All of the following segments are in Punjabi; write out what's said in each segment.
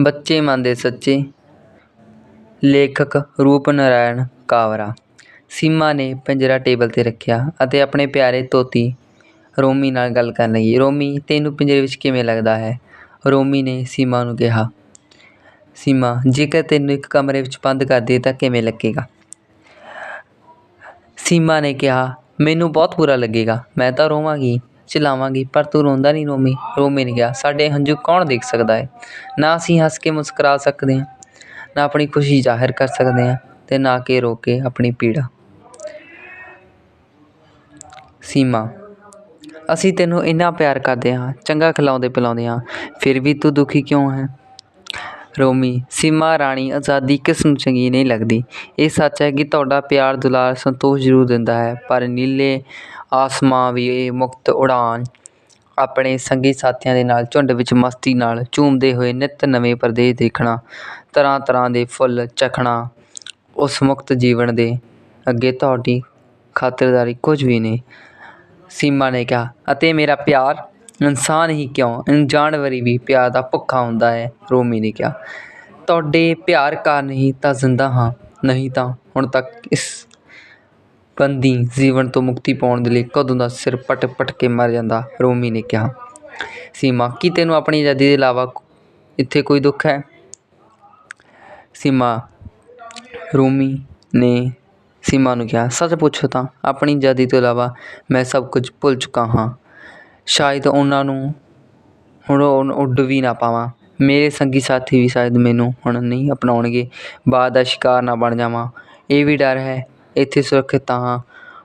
ਬੱਚੇ ਮਨ ਦੇ ਸੱਚੇ। ਲੇਖਕ ਰੂਪ ਨਾਰਾਇਣ ਕਾਵਰਾ। ਸੀਮਾ ਨੇ ਪਿੰਜਰਾ ਟੇਬਲ 'ਤੇ ਰੱਖਿਆ ਅਤੇ ਆਪਣੇ ਪਿਆਰੇ ਤੋਤੀ ਰੋਮੀ ਨਾਲ ਗੱਲ ਕਰਨ ਲੱਗੀ। ਰੋਮੀ, ਤੈਨੂੰ ਪਿੰਜਰੇ ਵਿੱਚ ਕਿਵੇਂ ਲੱਗਦਾ ਹੈ? ਰੋਮੀ ਨੇ ਸੀਮਾ ਨੂੰ ਕਿਹਾ। ਸੀਮਾ, ਜੇਕਰ ਤੈਨੂੰ ਇੱਕ ਕਮਰੇ ਵਿੱਚ ਬੰਦ ਕਰ ਦੇ ਤਾਂ ਕਿਵੇਂ ਲੱਗੇਗਾ? ਸੀਮਾ ਨੇ ਕਿਹਾ, ਮੈਨੂੰ ਬਹੁਤ ਬੁਰਾ ਲੱਗੇਗਾ। ਮੈਂ ਤਾਂ ਰੋਵਾਂਗੀ। ਚਿਲਾਵਾਂਗੀ, ਪਰ ਤੂੰ ਰੋਂਦਾ ਨਹੀਂ ਰੋਮੀ ਰੋਮੀ ਨੇ ਕਿਹਾ ਸਾਡੇ ਹੰਝੂ ਕੌਣ ਦੇਖ ਸਕਦਾ ਹੈ ਨਾ ਅਸੀਂ ਹੱਸ ਕੇ ਮੁਸਕਰਾ ਸਕਦੇ ਹਾਂ ਨਾ ਆਪਣੀ ਖੁਸ਼ੀ ਜ਼ਾਹਿਰ ਕਰ ਸਕਦੇ ਹਾਂ ਤੇ ਨਾ ਕਿ ਰੋ ਕੇ ਆਪਣੀ ਪੀੜਾ। ਸੀਮਾ, ਅਸੀਂ ਤੈਨੂੰ ਇੰਨਾ ਪਿਆਰ ਕਰਦੇ ਹਾਂ ਚੰਗਾ ਖਿਲਾਉਂਦੇ ਪਿਲਾਉਂਦੇ ਹਾਂ ਫਿਰ ਵੀ ਤੂੰ ਦੁਖੀ ਕਿਉਂ ਹੈ? ਰੋਮੀ, ਸੀਮਾ, ਰਾਣੀ, ਆਜ਼ਾਦੀ ਕਿਸ ਨੂੰ ਚੰਗੀ ਨਹੀਂ ਲੱਗਦੀ? ਇਹ ਸੱਚ ਹੈ ਕਿ ਤੁਹਾਡਾ ਪਿਆਰ ਦੁਲਾਰ ਸੰਤੋਸ਼ ਜ਼ਰੂਰ ਦਿੰਦਾ ਹੈ, ਪਰ ਨੀਲੇ ਆਸਮਾਂ ਵੀ ਇਹ ਮੁਕਤ ਉਡਾਨ ਆਪਣੇ ਸੰਗੀ ਸਾਥੀਆਂ ਦੇ ਨਾਲ, ਝੁੰਡ ਵਿੱਚ ਮਸਤੀ ਨਾਲ ਝੂਮਦੇ ਹੋਏ ਨਿਤ ਨਵੇਂ ਪ੍ਰਦੇਸ਼ ਦੇਖਣਾ ਤਰ੍ਹਾਂ ਤਰ੍ਹਾਂ ਦੇ ਫੁੱਲ ਚਖਣਾ, ਉਸ ਮੁਕਤ ਜੀਵਨ ਦੇ ਅੱਗੇ ਤੁਹਾਡੀ ਖਾਤਰਦਾਰੀ ਕੁਝ ਵੀ ਨਹੀਂ। ਸੀਮਾ ਨੇ ਕਿਹਾ, ਅਤੇ ਮੇਰਾ ਪਿਆਰ ਇਨਸਾਨ ਹੀ ਕਿਉਂ? ਜਾਨਵਰ ਵੀ ਪਿਆਰ ਦਾ ਭੁੱਖਾ ਹੁੰਦਾ ਹੈ, ਰੋਮੀ ਨੇ ਕਿਹਾ। ਤੁਹਾਡੇ ਪਿਆਰ ਕਾਰਨ ਹੀ ਤਾਂ ਜ਼ਿੰਦਾ ਹਾਂ, ਨਹੀਂ ਤਾਂ ਹੁਣ ਤੱਕ ਇਸ ਬੰਦੀ ਜੀਵਨ ਤੋਂ ਮੁਕਤੀ ਪਾਉਣ ਦੇ ਲਈ ਕਦੋਂ ਦਾ ਸਿਰ ਪਟ ਪਟ ਕੇ ਮਰ ਜਾਂਦਾ, ਰੋਮੀ ਨੇ ਕਿਹਾ। ਸੀਮਾ, ਕੀ ਤੈਨੂੰ ਆਪਣੀ ਆਜ਼ਾਦੀ ਦੇ ਇਲਾਵਾ ਇੱਥੇ ਕੋਈ ਦੁੱਖ ਹੈ? ਸੀਮਾ, ਰੋਮੀ ਨੇ ਸੀਮਾ ਨੂੰ ਕਿਹਾ, ਸੱਚ ਪੁੱਛੋ ਤਾਂ, ਆਪਣੀ ਆਜ਼ਾਦੀ ਤੋਂ ਇਲਾਵਾ ਮੈਂ ਸਭ ਕੁਝ ਭੁੱਲ ਚੁੱਕਾ ਹਾਂ। ਸ਼ਾਇਦ ਉਹਨਾਂ ਨੂੰ ਹੁਣ ਉੱਡ ਵੀ ਨਾ ਪਾਵਾਂ। ਮੇਰੇ ਸੰਗੀ ਸਾਥੀ ਵੀ ਸ਼ਾਇਦ ਮੈਨੂੰ ਹੁਣ ਨਹੀਂ ਅਪਣਾਉਣਗੇ। ਬਾਦ ਦਾ ਸ਼ਿਕਾਰ ਨਾ ਬਣ ਜਾਵਾਂ। ਇਹ ਵੀ ਡਰ ਹੈ। ਇੱਥੇ ਸੁਰੱਖਿਅਤ ਹਾਂ।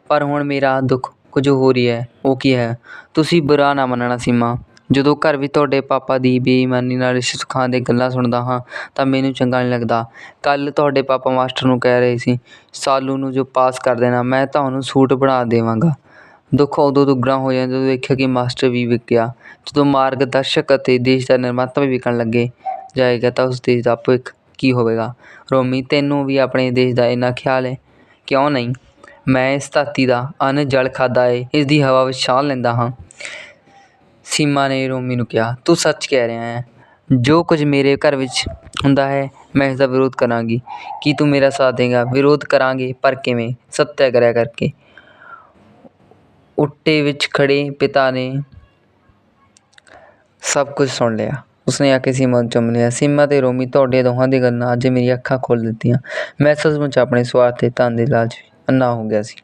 ਪਰ ਹੁਣ ਮੇਰਾ ਦੁੱਖ ਕੁਝ ਹੋ ਰਹੀ ਹੈ। ਉਹ ਕੀ ਹੈ? ਤੁਸੀਂ ਬੁਰਾ ਨਾ ਮੰਨਣਾ ਸੀਮਾ। ਜਦੋਂ ਘਰ ਵਿੱਚ ਤੁਹਾਡੇ ਪਾਪਾ ਦੀ ਬੇਈਮਾਨੀ ਨਾਲ ਰਿਸ਼ਵਤ ਖਾਣ ਦੇ ਗੱਲਾਂ ਸੁਣਦਾ ਹਾਂ, ਤਾਂ ਮੈਨੂੰ ਚੰਗਾ ਨਹੀਂ ਲੱਗਦਾ। ਕੱਲ੍ਹ ਤੁਹਾਡੇ ਪਾਪਾ ਮਾਸਟਰ ਨੂੰ ਕਹਿ ਰਹੇ ਸੀ, ਸਾਲੂ ਨੂੰ ਜੋ ਪਾਸ ਕਰ ਦੇਣਾ, ਮੈਂ ਤੁਹਾਨੂੰ ਸੂਟ ਬਣਾ ਦੇਵਾਂਗਾ। ਦੁੱਖ ਉਦੋਂ ਦੁੱਗਣਾ ਹੋ ਜਾਂਦਾ ਜਦੋਂ ਦੇਖਿਆ ਕਿ ਮਾਸਟਰ ਵੀ ਵਿਕ ਗਿਆ ਜਦੋਂ ਮਾਰਗਦਰਸ਼ਕ ਅਤੇ ਦੇਸ਼ ਦਾ ਨਿਰਮਾਤਾ ਵੀ ਵਿਕਣ ਲੱਗੇ ਜਾਏਗਾ ਤਾਂ ਉਸ ਦੇਸ਼ ਦਾ ਭਵਿੱਖ ਕੀ ਹੋਵੇਗਾ? ਰੋਮੀ, ਤੈਨੂੰ ਵੀ ਆਪਣੇ ਦੇਸ਼ ਦਾ ਇੰਨਾ ਖਿਆਲ ਹੈ? ਕਿਉਂ ਨਹੀਂ? ਮੈਂ ਇਸ ਧਰਤੀ ਦਾ ਅੰਨ ਜਲ ਖਾਦਾ ਹੈ ਇਸ ਦੀ ਹਵਾ ਵਿੱਚ ਸਾਹ ਲੈਂਦਾ ਹਾਂ। ਸੀਮਾ ਨੇ ਰੋਮੀ ਨੂੰ ਕਿਹਾ, ਤੂੰ ਸੱਚ ਕਹਿ ਰਿਹਾ ਹੈ। ਜੋ ਕੁਝ ਮੇਰੇ ਘਰ ਵਿੱਚ ਹੁੰਦਾ ਹੈ, ਮੈਂ ਇਸ ਦਾ ਵਿਰੋਧ ਕਰਾਂਗੀ। ਕੀ ਤੂੰ ਮੇਰਾ ਸਾਥ ਦੇਗਾ? ਵਿਰੋਧ ਕਰਾਂਗੇ, ਪਰ ਕਿਵੇਂ? ਸੱਤਿਆਗ੍ਰਹਿ ਕਰਕੇ। ਉੱਟੇ ਵਿੱਚ ਖੜ੍ਹੇ ਪਿਤਾ ਨੇ ਸਭ ਕੁਝ ਸੁਣ ਲਿਆ। ਉਸਨੇ ਆ ਕੇ ਸੀਮਾ ਨੂੰ ਚੁੰਮ ਲਿਆ। ਸੀਮਾ ਤੇ ਰੋਮੀ ਤੁਹਾਡੇ ਦੋਹਾਂ ਦੀ ਗੱਲਾਂ ਅੱਜ ਮੇਰੀਆਂ ਅੱਖਾਂ ਖੋਲ੍ਹ ਦਿੱਤੀਆਂ। ਮੈਂ ਸੱਚਮੁੱਚ ਆਪਣੇ ਸਵਾਰਥ ਤੇ ਧਨ ਦੇ ਲਾਲਚ ਅੰਨਾ ਹੋ ਗਿਆ ਸੀ।